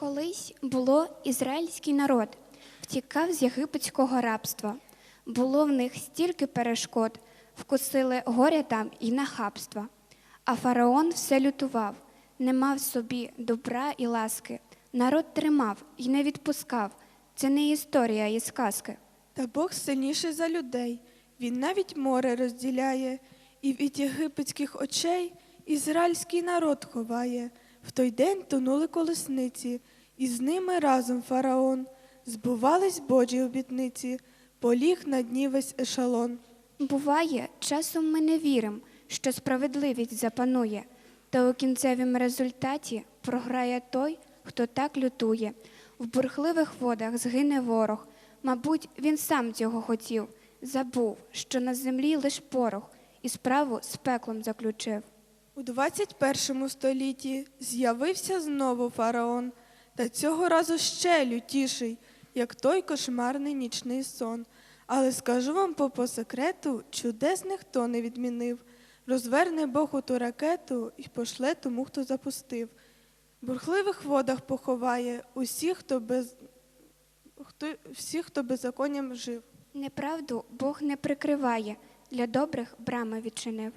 Колись було ізраїльський народ, втікав з єгипетського рабства. Було в них стільки перешкод, вкусили горя там і нахабства. А фараон все лютував, не мав собі добра і ласки. Народ тримав і не відпускав. Це не історія і сказки. Та Бог сильніший за людей, він навіть море розділяє, і від єгипетських очей ізраїльський народ ховає. В той день тонули колесниці, і з ними разом фараон. Збувались Божі обітниці, поліг на дні весь ешалон. Буває, часом ми не віримо, що справедливість запанує, та у кінцевім результаті програє той, хто так лютує. В бурхливих водах згине ворог. Мабуть, він сам цього хотів, забув, що на землі лиш порох, і справу з пеклом заключив. У 21 столітті з'явився знову фараон, та цього разу ще лютіший, як той кошмарний нічний сон. Але скажу вам по, секрету, чудес ніхто не відмінив. Розверне Бог у ту ракету і пошле тому, хто запустив. В бурхливих водах поховає усіх, хто без хто, всіх, хто беззаконням жив. Неправду Бог не прикриває, для добрих брами відчинив.